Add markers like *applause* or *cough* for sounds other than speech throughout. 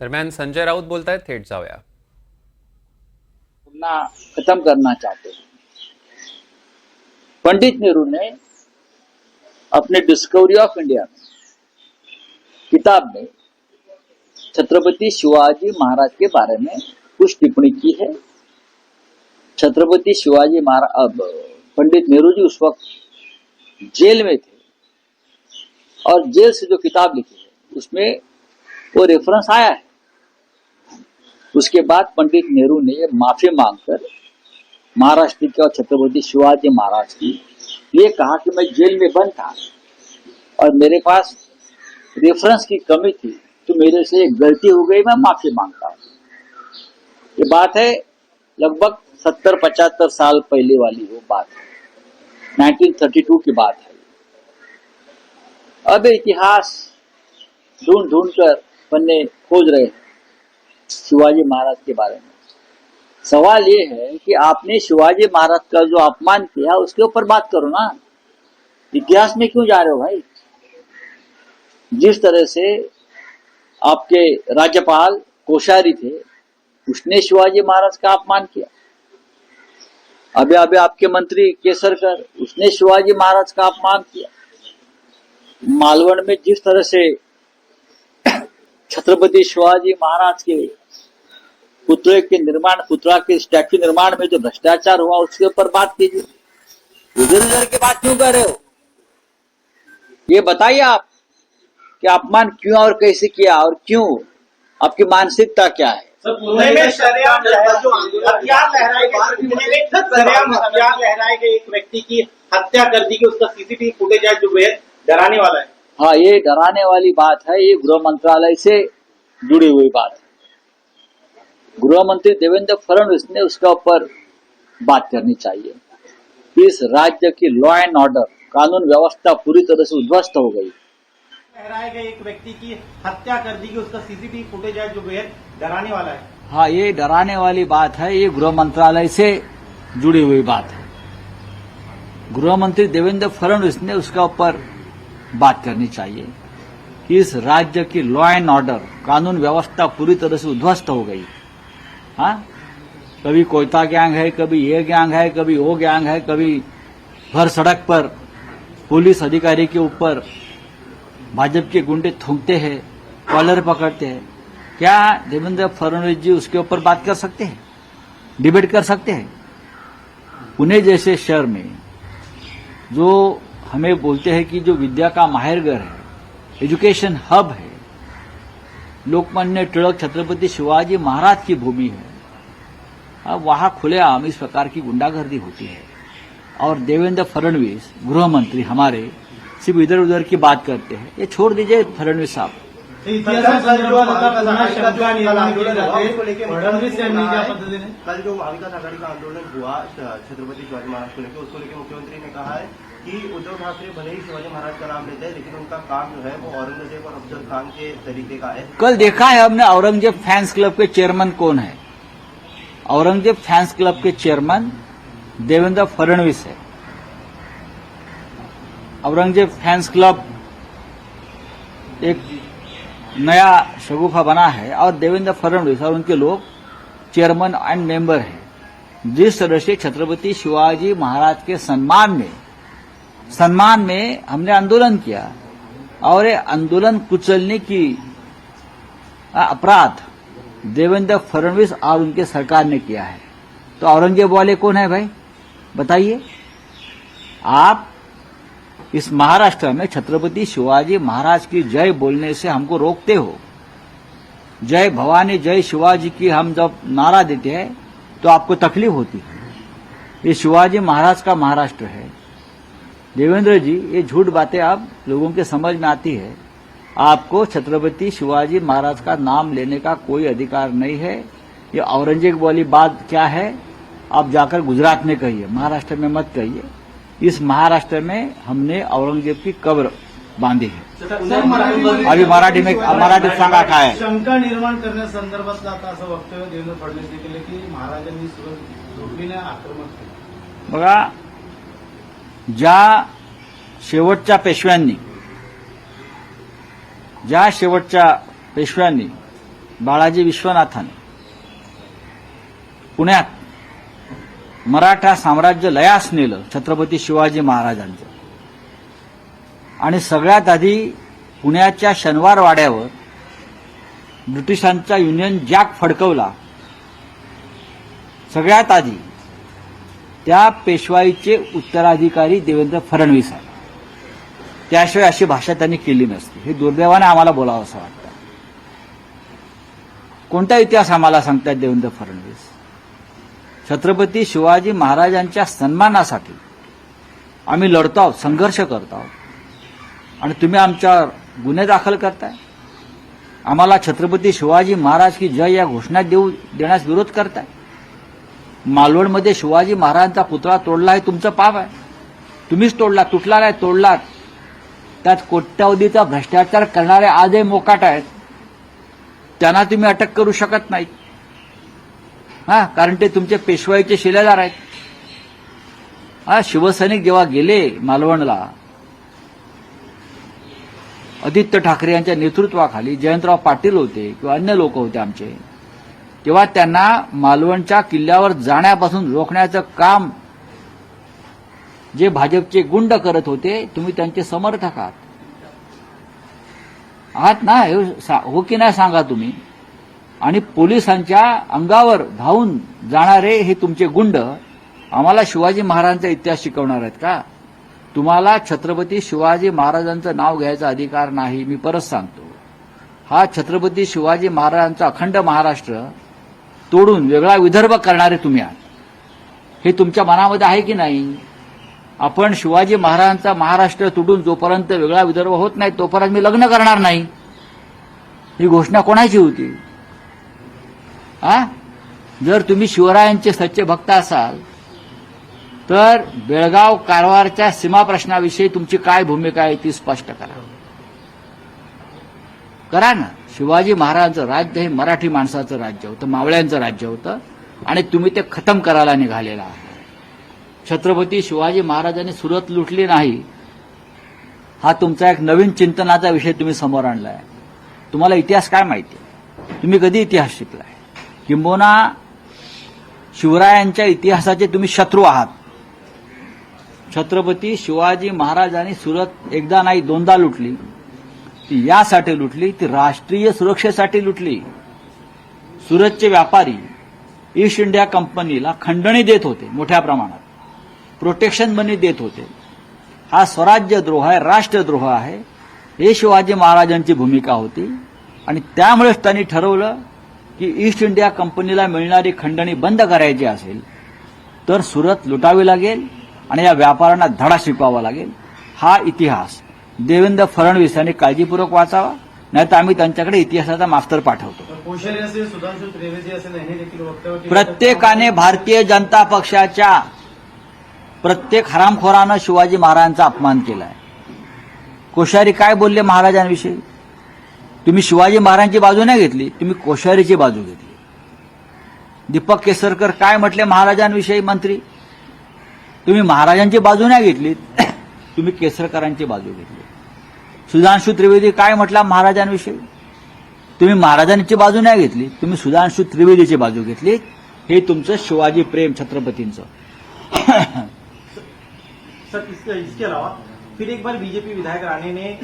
दरम्यान संजय राऊत बोलतायत, थेट जाऊया. पुन्हा खत्म करना चाहते हैं. पंडित नेहरू ने अपने डिस्कवरी ऑफ़ इंडिया में किताब में छत्रपति शिवाजी महाराज के बारे में कुछ टिप्पणी की है. छत्रपति शिवाजी महाराज पंडित नेहरू जी उस वक्त जेल में थे और जेल से जो किताब लिखी है, उसमें वो रेफरेंस आया है. उसके बाद पंडित नेहरू ने माफ़ी मांगकर महाराष्ट्र के और छत्रपति शिवाजी महाराज की, ये कहा कि मैं जेल में बंद था और मेरे पास रेफरेंस की कमी थी तो मेरे से एक गलती हो गई, मैं माफ़ी माँगता हूँ। ये बात है, लगभग सत्तर, पचहत्तर साल पहले वाली वो बात है। 1932 की बात है। अब इतिहास ढूंढ ढूंढ कर पन्ने खोज रहे हैं। शिवाजी महाराज के बारे में। सवाल ये है कि आपने शिवाजी महाराज का जो अपमान किया, उसके ऊपर बात करो ना। इतिहास में क्यों जा रहे हो भाई? जिस तरह से आपके राज्यपाल कोश्यारी थे, उसने शिवाजी महाराज का अपमान किया। अभी अभी आपके मंत्री केसरकर, उसने शिवाजी महाराज का अपमान किया। मालवण में जिस तरह से *clears throat* छत्रपति शिवाजी महाराज के पुतले के निर्माण पुतला के स्टैचू निर्माण में जो भ्रष्टाचार हुआ उसके ऊपर बात कीजिए। इधर उधर की बात क्यों कर रहे हो? ये बताइए आप कि अपमान क्यों और कैसे किया और क्यों? आपकी मानसिकता क्या है? सर पुणे में सरेआम हथियार लहराए गए सरेआम हथियार लहराए गए एक व्यक्ति की हत्या कर दी गई उसका सीसीटीवी फुटेज है जो बेहद डराने वाला है। हाँ ये डराने वाली बात है ये गृह मंत्रालय से जुड़ी हुई बात है। गृह मंत्री देवेंद्र फडणवीस ने उसके ऊपर बात करनी चाहिए। इस राज्य की लॉ एंड ऑर्डर कानून व्यवस्था पूरी तरह से उध्वस्त हो गई। गए एक व्यक्ति की हत्या कर दी गई उसका सीसीटीवी फुटेज है जो बेहद डराने वाला है। हाँ ये डराने वाली बात है ये गृह मंत्रालय से जुड़ी हुई बात है। गृह मंत्री देवेंद्र फडणवीस ने उसका ऊपर बात करनी चाहिए। कि इस राज्य की लॉ एंड ऑर्डर कानून व्यवस्था पूरी तरह से उध्वस्त हो गई। हाँ? कभी कोयता गैंग है, कभी ये गैंग है, कभी वो गैंग है, कभी भर सड़क पर पुलिस अधिकारी के ऊपर भाजपा के गुंडे थूकते हैं, कॉलर पकड़ते हैं। क्या देवेंद्र फडणवीस जी उसके ऊपर बात कर सकते हैं? डिबेट कर सकते हैं? पुणे जैसे शहर में जो हमें बोलते हैं कि जो विद्या का माहिरगर है, एजुकेशन हब है लोकमान्य टिड़क छत्रपति शिवाजी महाराज की भूमि है अब वहाँ खुलेआम इस प्रकार की गुंडागर्दी होती है और देवेंद्र फडणवीस गृह मंत्री हमारे सिर्फ़ इधर उधर की बात करते हैं ये छोड़ दीजिए फडणवीस साहब कल जो महाविकास आघाड़ी का आंदोलन हुआ छत्रपति शिवाजी महाराज को लेकर उसको लेकर मुख्यमंत्री ने कहा है कि उद्धव ठाकरे भले ही शिवाजी महाराज का नाम लेते हैं, लेकिन उनका काम जो है वो औरंगज़ेब और अफजल खान के तरीके का है। कल देखा है हमने औरंगज़ेब फैंस क्लब के चेयरमैन कौन है? औरंगज़ेब फैंस क्लब के चेयरमैन देवेंद्र फडणवीस है। औरंगज़ेब फैंस क्लब एक नया शगुफा बना है और देवेंद्र फडणवीस और उनके लोग चेयरमैन एंड मेंबर हैं। जिस तरह से छत्रपति शिवाजी महाराज के सम्मान में सम्मान में हमने आंदोलन किया। और ये आंदोलन कुचलने की अपराध देवेंद्र फडणवीस और उनके सरकार ने किया है। तो औरंगज़ेब वाले कौन है भाई? बताइए। आप इस महाराष्ट्र में छत्रपति शिवाजी महाराज की जय बोलने से हमको रोकते हो। जय भवानी, जय शिवाजी की हम जब नारा देते हैं तो आपको तकलीफ़ होती है। ये शिवाजी महाराज का महाराष्ट्र है। देवेंद्र जी ये झूठ बातें आप लोगों के समझ में आती है। आपको छत्रपति शिवाजी महाराज का नाम लेने का कोई अधिकार नहीं है। ये औरंगज़ेब वाली बात क्या है? आप जाकर गुजरात में कहिए महाराष्ट्र में मत कहिए। इस महाराष्ट्र में हमने औरंगज़ेब की कब्र बांधी है। अभी मराठी में मराठीत सांगा काय आहे. शंका निर्माण करण्यासंदर्भातलं आता असं वक्तव्य देवेंद्र फडणवीसने केलं की महाराजांनी सुरत आक्रमण केलं. बघा ज्या शेवटच्या पेशव्यांनी ज्या शेवटच्या पेशव्यांनी बाळाजी विश्वनाथाने पुण्यात मराठा साम्राज्य लयास नेलं छत्रपती शिवाजी महाराजांचं. आणि सगळ्यात आधी पुण्याच्या शनिवार वाड्यावर ब्रिटिशांचा युनियन जॅक फडकवला. सगळ्यात आधी त्या पेशवाईचे उत्तराधिकारी देवेंद्र फडणवीस आहेत. त्याशिवाय अशी भाषा त्यांनी केली नसती. हे दुर्दैवाने आम्हाला बोलावं असं वाटतं. कोणता इतिहास आम्हाला सांगतात देवेंद्र फडणवीस? छत्रपती शिवाजी महाराजांच्या सन्मानासाठी आम्ही लढतो आहोत संघर्ष करतो आहोत. आणि तुम्ही आमच्यावर गुन्हे दाखल करताय? आम्हाला छत्रपती शिवाजी महाराज की जय या घोषणा देऊ देण्यास विरोध करताय? मालवणमध्ये शिवाजी महाराजांचा पुतळा तोडला हे तुमचं पाप आहे. तुम्हीच तोडला तुटला नाही तोडलात. त्यात कोट्यावधीचा भ्रष्टाचार करणारे आजही मोकाट आहेत. त्यांना तुम्ही अटक करू शकत नाही. हा कारण ते तुमचे पेशवाईचे शिलेदार आहेत. हा शिवसैनिक जेव्हा गेले मालवणला आदित्य ठाकरे यांच्या नेतृत्वाखाली जयंतराव पाटील होते किंवा अन्य लोक होते आमचे तेव्हा त्यांना मालवणच्या किल्ल्यावर जाण्यापासून रोखण्याचं काम जे भाजपचे गुंड करत होते तुम्ही त्यांचे समर्थक आहात. आहात ना सा- हो की नाही सांगा तुम्ही? आणि पोलिसांच्या अंगावर धावून जाणारे हे तुमचे गुंड आम्हाला शिवाजी महाराजांचा इतिहास शिकवणार आहेत का? तुम्हाला छत्रपती शिवाजी महाराजांचं नाव घ्यायचा अधिकार नाही मी परत सांगतो. हा छत्रपती शिवाजी महाराजांचा अखंड महाराष्ट्र तोडून वेगळा विदर्भ करणारे तुम्ही आहात. हे तुमच्या मनामध्ये आहे की नाही? आपण शिवाजी महाराजांचा महाराष्ट्र तुटून जोपर्यंत वेगळा विदर्भ होत नाही तोपर्यंत मी लग्न करणार नाही. ही घोषणा कोणाची होती? आ? जर तुम्ही शिवरायांचे सच्चे भक्त असाल तर बेळगाव कारवारच्या सीमा प्रश्नाविषयी तुमची काय भूमिका आहे ती स्पष्ट करा. करा ना. शिवाजी महाराजांचं राज्य हे मराठी माणसाचं राज्य होतं मावळ्यांचं राज्य होतं आणि तुम्ही ते खतम करायला निघालेलं आहे. छत्रपती शिवाजी महाराजांनी सुरत लुटली नाही. हा तुमचा एक नवीन चिंतनाचा विषय तुम्ही समोर आणलाय. तुम्हाला इतिहास काय माहिती? तुम्ही कधी इतिहास शिकलाय? किंबोना शिवरायांच्या इतिहासाचे तुम्ही शत्रू आहात. छत्रपती शिवाजी महाराजांनी सुरत एकदा नाही दोनदा लुटली. ती यासाठी लुटली ती राष्ट्रीय सुरक्षेसाठी लुटली. सुरतचे व्यापारी ईस्ट इंडिया कंपनीला खंडणी देत होते मोठ्या प्रमाणात. प्रोटेक्शन मनी देत होते. हा स्वराज्यद्रोह आहे राष्ट्रद्रोह आहे. हे शिवाजी महाराजांची भूमिका होती. आणि त्यामुळेच त्यांनी ठरवलं की ईस्ट इंडिया कंपनीला मिळणारी खंडणी बंद करायची असेल तर सुरत लुटावी लागेल आणि या व्यापाऱ्यांना धडा शिकवावा लागेल. हा इतिहास देवेंद्र फडणवीस यांनी काळजीपूर्वक वाचावा नाहीतर आम्ही त्यांच्याकडे इतिहासाचा मास्तर पाठवतो. तर. प्रत्येकाने भारतीय जनता पक्षाच्या प्रत्येक हरामखोरानं शिवाजी महाराजांचा अपमान केलाय. कोश्यारी काय बोलले महाराजांविषयी? तुम्ही शिवाजी महाराजांची बाजू नाही घेतली तुम्ही कोश्यारीची बाजू घेतली. दीपक केसरकर काय म्हटले महाराजांविषयी मंत्री? तुम्ही महाराजांची बाजू नाही घेतली तुम्ही केसरकरांची बाजू घेतली. सुधांशु त्रिवेदी काय म्हटला महाराजांविषयी? तुम्ही महाराजांची बाजू नाही घेतली तुम्ही सुधांशु त्रिवेदीची बाजू घेतली. हे तुमचं शिवाजी प्रेम छत्रपतींचं. *coughs* सर इसके, इसके अलावा फिर एक बार बीजेपी विधायक राणे ने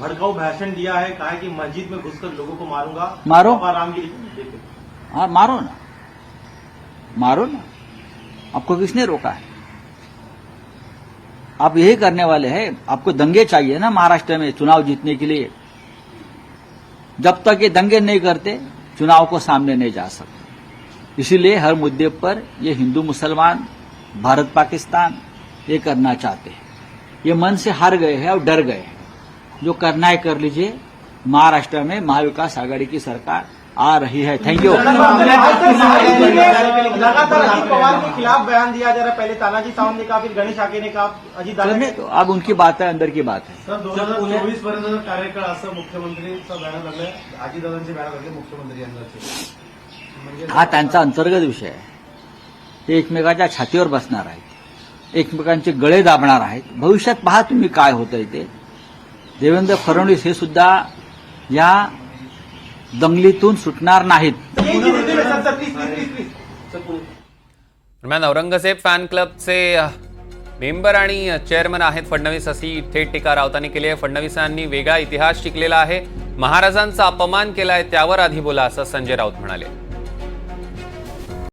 भड़काऊ भाषण दिया है कहा कि मस्जिद में घुसकर लोगों को मारूंगा। मारो। देखो। हाँ मारो ना। मारो ना। आपको किसने रोका है? आप यही करने वाले हैं। आपको दंगे चाहिए ना महाराष्ट्र में चुनाव जीतने के लिए। जब तक ये दंगे नहीं करते, चुनाव को सामने नहीं जा सकते। इसीलिए हर मुद्दे पर ये हिंदू मुसलमान, भारत पाकिस्तान, ये करना चाहते हैं। ये मन से हार गए हैं और डर गए हैं। जो करना है कर लीजिए। महाराष्ट्र में महाविकास आघाड़ी की सरकार आ रही है। थैंक यू लगातार अजीत पवार के खिलाफ बयान दिया जा रहा है। पहले तानाजी सावंत ने कहा फिर गणेश आके ने कहा अजीत दादा तो अब उनकी बात है अंदर की बात है। सर दोन हजार चोवीसपर्यंत कार्यकाळ असं मुख्यमंत्रीचा बॅनर लागलाय अजितदादांचे बॅनर लागले मुख्यमंत्री यंदाचे म्हणजे हा त्यांचा अंतर्गत विषय आहे. ते एकमेकाच्या छातीवर बसणार आहेत. एकमेकांचे गळे दाबणार आहेत. भविष्यात पहा तुम्ही काय होतंय ते. देवेंद्र फडणवीस हे सुद्धा या दंगलीतून सुटणार नाहीत. दरम्यान औरंगजेब फॅन क्लबचे मेंबर आणि चेअरमन आहेत फडणवीस. अशी थेट टीका राऊतांनी केली आहे. फडणवीसांनी वेगळा इतिहास शिकलेला आहे. महाराजांचा अपमान केलाय त्यावर आधी बोला असं संजय राऊत म्हणाले.